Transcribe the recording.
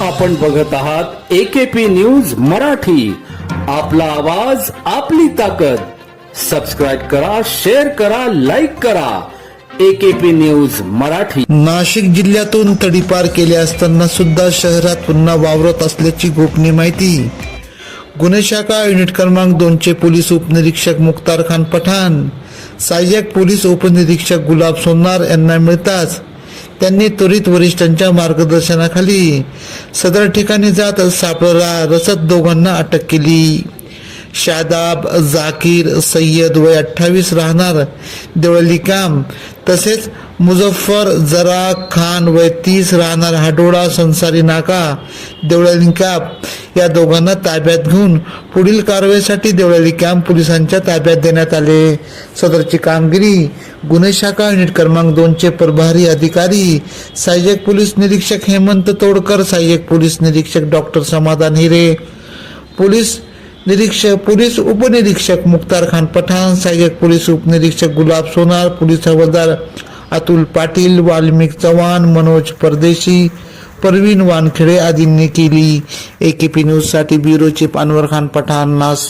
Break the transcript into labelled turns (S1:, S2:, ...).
S1: आपण बघत आहात एकेपी न्यूज मराठी. आपला आवाज आपली ताकद. सबस्क्राईब करा शेअर करा लाईक करा. AKP news Marathi.
S2: नाशिक जिल्ह्यातून तडीपार केले असताना सुद्धा शहरात पुन्हा वावरत असल्याची गोपनीय माहिती. गुन्हे शाखा युनिट क्रमांक दोनचे पोलीस उपनिरीक्षक मुख्तार खान पठाण सहाय्यक पोलीस उपनिरीक्षक गुलाब सोनार यांना मिळताच त्यांनी त्वरित वरिष्ठांच्या मार्गदर्शनाखाली सदर ठिकाणी जात सापळला रसद दोघांना अटक केली. शादाब जाकीर सय्यद वय अठ्ठावीस राहणार. देवळलीकाम तसेच मुझफ्फर जरा खान वय तीस राहणार. हाडोळा संसारी नाका. देवळली या दोघांना ताब्यात घेऊन पुढील कारवाईसाठी देवळाली कॅम्प पोलिसांच्या ताब्यात देण्यात आले. सदरची कामगिरी गुन्हे शाखा युनिट क्रमांक दोनचे प्रभारी अधिकारी सहाय्यक पोलीस निरीक्षक हेमंत तोडकर सहाय्यक पोलीस निरीक्षक डॉक्टर समाधान हिरे पोलीस निरीक्षक पोलीस उपनिरीक्षक मुख्तार खान पठाण सहाय्यक पोलीस उपनिरीक्षक गुलाब सोनार पोलीस हवालदार अतुल पाटील वाल्मिक चव्हाण मनोज परदेशी परवीन वानखेडे आदींनी केली. एकेपी न्यूजसाठी ब्युरो पानवर खान पठाण नाशिक.